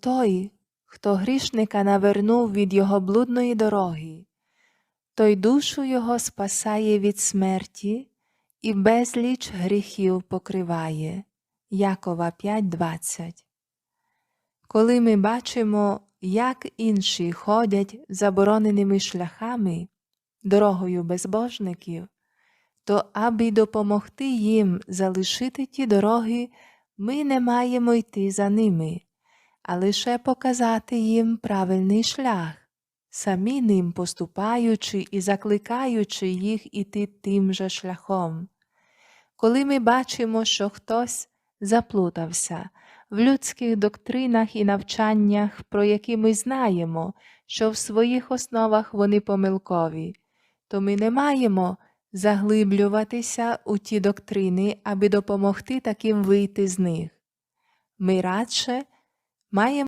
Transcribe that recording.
той, хто грішника навернув від його блудної дороги, той душу його спасає від смерті і безліч гріхів покриває. Якова 5.20 Коли ми бачимо, як інші ходять забороненими шляхами, дорогою безбожників, то аби допомогти їм залишити ті дороги, ми не маємо йти за ними, а лише показати їм правильний шлях, самі ним поступаючи і закликаючи їх іти тим же шляхом. Коли ми бачимо, що хтось заплутався в людських доктринах і навчаннях, про які ми знаємо, що в своїх основах вони помилкові, то ми не маємо заглиблюватися у ті доктрини, аби допомогти таким вийти з них. Ми радше маємо